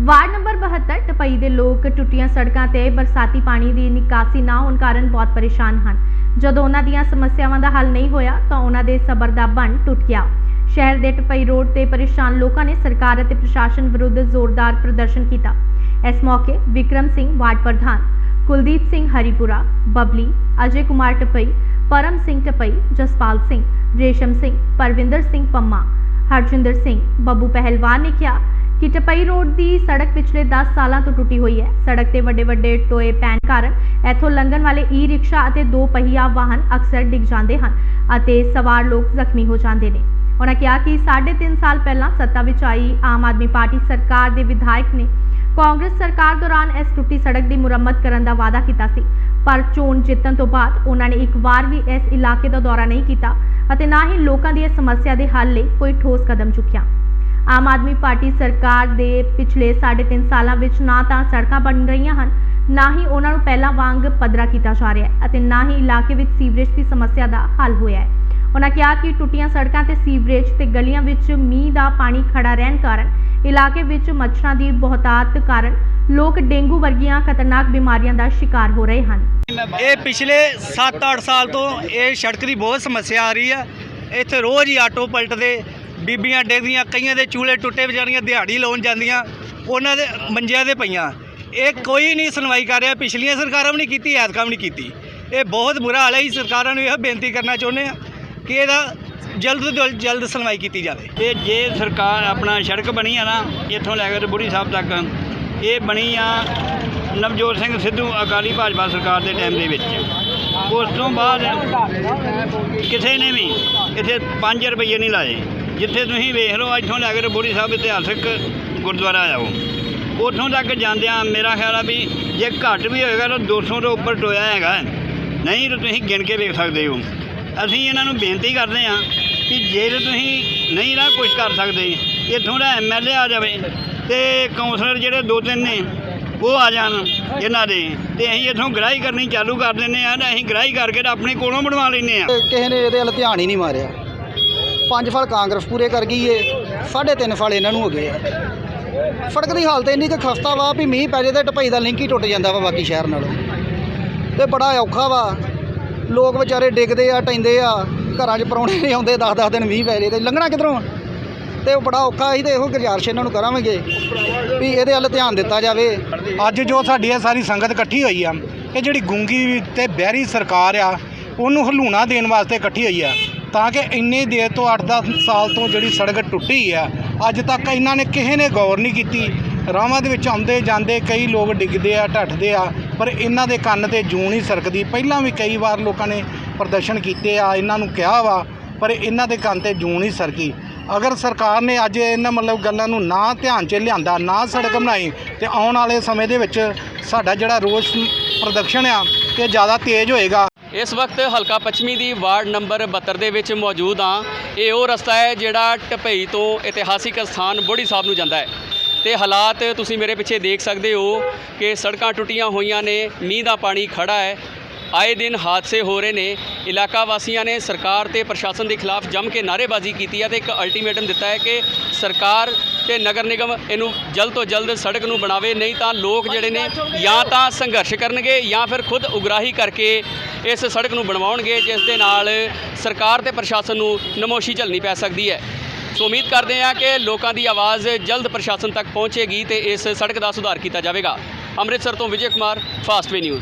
Ward number 72 ਟਪਈ ਦੇ ਲੋਕ ਟੁੱਟੀਆਂ ਸੜਕਾਂ ਤੇ ਬਰਸਾਤੀ ਪਾਣੀ ਦੀ ਨਿਕਾਸੀ ਨਾ ਹੋਣ ਕਾਰਨ ਬਹੁਤ ਪਰੇਸ਼ਾਨ ਹਨ। ਜਦੋਂ ਉਹਨਾਂ ਦੀਆਂ ਸਮੱਸਿਆਵਾਂ ਦਾ ਹੱਲ ਨਹੀਂ ਹੋਇਆ, ਤਾਂ ਉਹਨਾਂ ਦੇ ਸਬਰ ਦਾ ਬੰਨ ਟੁੱਟ ਗਿਆ। ਸ਼ਹਿਰ ਦੇ ਟਪਈ ਰੋਡ ਤੇ ਪਰੇਸ਼ਾਨ ਲੋਕਾਂ ਨੇ ਸਰਕਾਰ ਅਤੇ ਪ੍ਰਸ਼ਾਸਨ ਵਿਰੁੱਧ ਜ਼ੋਰਦਾਰ ਪ੍ਰਦਰਸ਼ਨ ਕੀਤਾ। ਇਸ ਮੌਕੇ ਵਿਕਰਮ ਸਿੰਘ ਵਾਰਡ ਪ੍ਰਧਾਨ, ਕੁਲਦੀਪ ਸਿੰਘ ਹਰੀਪੁਰਾ, ਬਬਲੀ, ਅਜੇ ਕੁਮਾਰ ਟਪਈ, ਪਰਮ ਸਿੰਘ ਟਪਈ, ਜਸਪਾਲ ਸਿੰਘ, ਰੇਸ਼ਮ ਸਿੰਘ, ਪਰਵਿੰਦਰ ਸਿੰਘ ਪੰਮਾ, ਹਰਜਿੰਦਰ ਸਿੰਘ, ਬੱਬੂ ਪਹਿਲਵਾਨ ਨੇ ਕਿਹਾ ਕਿ ਟਪਈ ਰੋਡ ਦੀ ਸੜਕ ਪਿਛਲੇ 10 ਸਾਲਾਂ ਤੋਂ ਟੁੱਟੀ ਹੋਈ ਹੈ। ਸੜਕ ਤੇ ਵੱਡੇ ਵੱਡੇ ਟੋਏ ਪੈਣ ਕਾਰਨ ਇੱਥੋਂ ਲੰਘਣ ਵਾਲੇ ਈ ਰਿਕਸ਼ਾ ਅਤੇ ਦੋ ਪਹੀਆ ਵਾਹਨ ਅਕਸਰ ਡਿੱਗ ਜਾਂਦੇ ਹਨ ਅਤੇ ਸਵਾਰ ਲੋਕ ਜ਼ਖਮੀ ਹੋ ਜਾਂਦੇ ਨੇ। ਉਹਨਾਂ ਕਿਹਾ ਕਿ 3.5 ਸਾਲ ਪਹਿਲਾਂ ਸੱਤਾ ਵਿੱਚ ਆਈ ਆਮ ਆਦਮੀ ਪਾਰਟੀ ਸਰਕਾਰ ਦੇ ਵਿਧਾਇਕ ਨੇ ਕਾਂਗਰਸ ਸਰਕਾਰ ਦੌਰਾਨ ਇਸ ਟੁੱਟੀ ਸੜਕ ਦੀ ਮੁਰੰਮਤ ਕਰਨ ਦਾ ਵਾਅਦਾ ਕੀਤਾ ਸੀ। ਪਰ ਚੋਣ ਜਿੱਤਣ ਤੋਂ ਬਾਅਦ ਉਹਨਾਂ ਨੇ ਇੱਕ ਵਾਰ ਵੀ ਇਸ ਇਲਾਕੇ ਦਾ ਦੌਰਾ ਨਹੀਂ ਕੀਤਾ ਅਤੇ ਨਾ ਹੀ ਲੋਕਾਂ ਦੀ ਇਸ ਸਮੱਸਿਆ ਦੇ ਹੱਲ ਲਈ ਕੋਈ ਠੋਸ ਕਦਮ ਚੁੱਕਿਆ। ਆਮ ਆਦਮੀ ਪਾਰਟੀ ਸਰਕਾਰ ਦੇ ਪਿਛਲੇ 3.5 ਸਾਲਾਂ ਵਿੱਚ ਨਾ ਤਾਂ ਸੜਕਾਂ ਬਣ ਰਹੀਆਂ ਹਨ, ਨਾ ਹੀ ਉਹਨਾਂ ਨੂੰ ਪਹਿਲਾਂ ਵਾਂਗ ਪੱਧਰਾ ਕੀਤਾ ਜਾ ਰਿਹਾ ਹੈ ਅਤੇ ਨਾ ਹੀ ਇਲਾਕੇ ਵਿੱਚ ਸੀਵਰੇਜ ਦੀ ਸਮੱਸਿਆ ਦਾ ਹੱਲ ਹੋਇਆ ਹੈ। ਉਹਨਾਂ ਕਿਹਾ ਕਿ ਟੁੱਟੀਆਂ ਸੜਕਾਂ ਤੇ ਸੀਵਰੇਜ ਤੇ ਗਲੀਆਂ ਵਿੱਚ ਮੀਂਹ ਦਾ ਪਾਣੀ ਖੜਾ ਰਹਿਣ ਕਾਰਨ ਇਲਾਕੇ ਵਿੱਚ ਮੱਛਰਾਂ ਦੀ ਬਹੁਤਾਤ ਕਾਰਨ ਲੋਕ ਡੇਂਗੂ ਵਰਗੀਆਂ ਖਤਰਨਾਕ ਬਿਮਾਰੀਆਂ ਦਾ ਸ਼ਿਕਾਰ ਹੋ ਰਹੇ ਹਨ। ਇਹ ਪਿਛਲੇ 7-8 ਸਾਲ ਤੋਂ ਇਹ ਸੜਕ ਦੀ ਬਹੁਤ ਸਮੱਸਿਆ ਆ ਰਹੀ ਆ ਇੱਥੇ ਰੋਜ਼ ਹੀ ਆਟੋ ਪਲਟਦੇ ਬੀਬੀਆਂ ਡੇਗਦੀਆਂ, ਕਈਆਂ ਦੇ ਚੂਲੇ ਟੁੱਟੇ, ਵਿਚਾਰੀਆਂ ਦਿਹਾੜੀ ਲਾਉਣ ਜਾਂਦੀਆਂ, ਉਹਨਾਂ ਦੇ ਮੰਜਿਆਂ ਦੇ ਪਈਆਂ। ਇਹ ਕੋਈ ਨਹੀਂ ਸੁਣਵਾਈ ਕਰ ਰਿਹਾ, ਪਿਛਲੀਆਂ ਸਰਕਾਰਾਂ ਵੀ ਨਹੀਂ ਕੀਤੀ, ਐਤਕਾਂ ਵੀ ਨਹੀਂ ਕੀਤੀ। ਇਹ ਬਹੁਤ ਬੁਰਾ ਹਾਲ ਹੈ ਜੀ ਸਰਕਾਰਾਂ ਨੂੰ ਇਹ ਬੇਨਤੀ ਕਰਨਾ ਚਾਹੁੰਦੇ ਆ ਕਿ ਇਹਦਾ ਜਲਦ ਤੋਂ ਜਲਦ ਜਲਦ ਸੁਣਵਾਈ ਕੀਤੀ ਜਾਵੇ। ਇਹ ਜੇ ਸਰਕਾਰ ਆਪਣਾ ਸੜਕ ਬਣੀ ਆ ਨਾ, ਇੱਥੋਂ ਲੈ ਕੇ ਬੁੜੀ ਸਾਹਿਬ ਤੱਕ, ਇਹ ਬਣੀ ਆ ਨਵਜੋਤ ਸਿੰਘ ਸਿੱਧੂ, ਅਕਾਲੀ ਭਾਜਪਾ ਸਰਕਾਰ ਦੇ ਟਾਈਮ ਦੇ ਵਿੱਚ। ਉਸ ਤੋਂ ਬਾਅਦ ਕਿਸੇ ਨੇ ਵੀ ਇੱਥੇ 5 ਰੁਪਏ ਨਹੀਂ ਲਾਏ। ਜਿੱਥੇ ਤੁਸੀਂ ਵੇਖ ਲਓ, ਇੱਥੋਂ ਲੈ ਕੇ ਬੁੜੀ ਸਾਹਿਬ ਇਤਿਹਾਸਕ ਗੁਰਦੁਆਰਾ ਆਓ ਉੱਥੋਂ ਤੱਕ ਜਾਂਦਿਆਂ ਮੇਰਾ ਖਿਆਲ ਆ ਵੀ ਜੇ ਘੱਟ ਵੀ ਹੋਏਗਾ ਤਾਂ 200 ਤੋਂ ਉੱਪਰ ਟੋਇਆ ਹੈਗਾ। ਨਹੀਂ ਤਾਂ ਤੁਸੀਂ ਗਿਣ ਕੇ ਵੇਖ ਸਕਦੇ ਹੋ। ਅਸੀਂ ਇਹਨਾਂ ਨੂੰ ਬੇਨਤੀ ਕਰਦੇ ਹਾਂ ਕਿ ਜੇ ਤੁਸੀਂ ਨਹੀਂ ਨਾ ਕੁਝ ਕਰ ਸਕਦੇ, ਇੱਥੋਂ ਦਾ ਐਮਐਲਏ ਆ ਜਾਵੇ ਤੇ ਕਾਉਂਸਲਰ ਜਿਹੜੇ ਦੋ ਤਿੰਨ ਨੇ, ਉਹ ਆ ਜਾਣ ਇਹਨਾਂ ਦੇ ਤੇ ਅਸੀਂ ਇੱਥੋਂ ਗ੍ਰਾਹੀ ਕਰਨੀ ਚਾਲੂ ਕਰ ਦਿੰਦੇ ਆ ਤੇ ਅਸੀਂ ਗ੍ਰਾਹੀ ਕਰਕੇ ਤਾਂ ਆਪਣੇ ਕੋਲੋਂ ਬਣਵਾ ਲੈਂਦੇ ਆ ਕਿਸੇ ਨੇ ਇਹਦੇ ਵੱਲ ਧਿਆਨ ਹੀ ਨਹੀਂ ਮਾਰਿਆ। ਪੰਜ ਫਲ ਕਾਂਗਰਸ ਪੂਰੇ ਕਰ ਗਈ ਏ, ਸਾਢੇ ਤਿੰਨ ਫਲ ਇਹਨਾਂ ਨੂੰ ਹੋ ਗਏ ਆ। ਸੜਕ ਦੀ ਹਾਲਤ ਇੰਨੀ ਕਿ ਖਸਤਾ ਵਾ ਵੀ ਮੀਂਹ ਪੈ ਜੇ ਤੇ ਟਪਈ ਦਾ ਲਿੰਕ ਹੀ ਟੁੱਟ ਜਾਂਦਾ ਵਾ ਬਾਕੀ ਸ਼ਹਿਰ ਨਾਲੋਂ। ਤੇ ਬੜਾ ਔਖਾ ਵਾ। ਲੋਕ ਵਿਚਾਰੇ ਡਿੱਗਦੇ ਆ ਟੈਂਦੇ ਆ, ਘਰਾਂ 'ਚ ਪਰੌਣੇ ਨਹੀਂ ਆਉਂਦੇ 10-10 ਦਿਨ ਮੀਂਹ ਪੈ ਜੇ ਤੇ ਲੰਘਣਾ ਕਿੱਧਰੋਂ ਤੇ ਉਹ ਬੜਾ ਔਖਾ ਸੀ ਤੇ ਇਹੋ ਗੁਜ਼ਾਰਿਸ਼ ਇਹਨਾਂ ਨੂੰ ਕਰਾਂਗੇ ਵੀ ਇਹਦੇ ਵੱਲ ਧਿਆਨ ਦਿੱਤਾ ਜਾਵੇ। ਅੱਜ ਜੋ ਸਾਡੀ ਇਹ ਸਾਰੀ ਸੰਗਤ ਇਕੱਠੀ ਹੋਈ ਆ, ਇਹ ਜਿਹੜੀ ਗੁੰਗੀ ਤੇ ਬਹਿਰੀ ਸਰਕਾਰ ਆ, ਉਹਨੂੰ ਹਲੂਣਾ ਦੇਣ ਵਾਸਤੇ ਇਕੱਠੀ ਹੋਈ ਆ। ਤਾਂ ਕਿ ਇੰਨੀ ਦੇਰ ਤੋਂ 8-10 ਸਾਲ ਤੋਂ ਜਿਹੜੀ ਸੜਕ ਟੁੱਟੀ ਆ, ਅੱਜ ਤੱਕ ਇਹਨਾਂ ਨੇ ਕਿਸੇ ਨੇ ਗੌਰ ਨਹੀਂ ਕੀਤੀ। ਰਾਵਾਂ ਦੇ ਵਿੱਚ ਆਉਂਦੇ ਜਾਂਦੇ ਕਈ ਲੋਕ ਡਿੱਗਦੇ ਆ, ਢੱਠਦੇ ਆ, ਪਰ ਇਹਨਾਂ ਦੇ ਕੰਨ ਤੇ ਜੂੰ ਨਹੀਂ ਸਰਕਦੀ। ਪਹਿਲਾਂ ਵੀ ਕਈ ਵਾਰ ਲੋਕਾਂ ਨੇ ਪ੍ਰਦਰਸ਼ਨ ਕੀਤੇ ਆ, ਇਹਨਾਂ ਨੂੰ ਕਿਹਾ ਵਾ, ਪਰ ਇਹਨਾਂ ਦੇ ਕੰਨ ਤੇ ਜੂੰ ਨਹੀਂ ਸਰਕੀ। ਅਗਰ ਸਰਕਾਰ ਨੇ ਅੱਜ ਇਹਨਾਂ ਮਤਲਬ ਗੱਲਾਂ ਨੂੰ ਨਾ ਧਿਆਨ 'ਚ ਲਿਆਂਦਾ, ਨਾ ਸੜਕ ਬਣਾਈ, ਤੇ ਆਉਣ ਵਾਲੇ ਸਮੇਂ ਦੇ ਵਿੱਚ ਸਾਡਾ ਜਿਹੜਾ ਰੋਸ ਪ੍ਰਦਰਸ਼ਨ ਆ, ਇਹ ਜ਼ਿਆਦਾ ਤੇਜ਼ ਹੋਏਗਾ। ਇਸ ਵਕਤ ਹਲਕਾ ਪੱਛਮੀ ਦੀ ਵਾਰਡ ਨੰਬਰ 72 ਦੇ ਵਿੱਚ ਮੌਜੂਦ ਹਾਂ। ਇਹ ਉਹ ਰਸਤਾ ਹੈ ਜਿਹੜਾ ਟਪਈ ਤੋਂ ਇਤਿਹਾਸਿਕ ਸਥਾਨ ਬੋੜੀ ਸਾਹਿਬ ਨੂੰ ਜਾਂਦਾ ਹੈ। ਤੇ ਹਾਲਾਤ ਤੁਸੀਂ ਮੇਰੇ ਪਿੱਛੇ ਦੇਖ ਸਕਦੇ ਹੋ ਕਿ ਸੜਕਾਂ ਟੁੱਟੀਆਂ ਹੋਈਆਂ ਨੇ, ਮੀਂਹ ਦਾ ਪਾਣੀ ਖੜਾ ਹੈ। ਆਏ ਦਿਨ ਹਾਦਸੇ ਹੋ ਰਹੇ ਨੇ। ਇਲਾਕਾ ਵਾਸੀਆਂ ਨੇ ਸਰਕਾਰ ਤੇ ਪ੍ਰਸ਼ਾਸਨ ਦੇ ਖਿਲਾਫ ਜੰਮ ਕੇ ਨਾਅਰੇਬਾਜ਼ੀ ਕੀਤੀ ਹੈ ਤੇ ਇੱਕ ਅਲਟੀਮੇਟਮ ਦਿੱਤਾ ਹੈ ਕਿ ਸਰਕਾਰ ਤੇ ਨਗਰ ਨਿਗਮ ਇਹਨੂੰ ਜਲਦ ਤੋਂ ਜਲਦ ਸੜਕ ਨੂੰ ਬਣਾਵੇ। ਨਹੀਂ ਤਾਂ ਲੋਕ ਜਿਹੜੇ ਨੇ ਜਾਂ ਤਾਂ ਸੰਘਰਸ਼ ਕਰਨਗੇ ਜਾਂ ਫਿਰ ਖੁਦ ਉਗਰਾਹੀ ਕਰਕੇ ਇਸ ਸੜਕ ਨੂੰ ਬਣਵਾਉਣਗੇ, ਜਿਸ ਦੇ ਨਾਲ ਸਰਕਾਰ ਤੇ ਪ੍ਰਸ਼ਾਸਨ ਨੂੰ ਨਮੋਸ਼ੀ ਝੱਲਣੀ ਪੈ ਸਕਦੀ ਹੈ। ਸੋ ਉਮੀਦ ਕਰਦੇ ਹਾਂ ਕਿ ਲੋਕਾਂ ਦੀ ਆਵਾਜ਼ ਜਲਦ ਪ੍ਰਸ਼ਾਸਨ ਤੱਕ ਪਹੁੰਚੇਗੀ ਤੇ ਇਸ ਸੜਕ ਦਾ ਸੁਧਾਰ ਕੀਤਾ ਜਾਵੇਗਾ। ਅੰਮ੍ਰਿਤਸਰ ਤੋਂ ਵਿਜੇ ਕੁਮਾਰ ਫਾਸਟਵੇ ਨਿਊਜ਼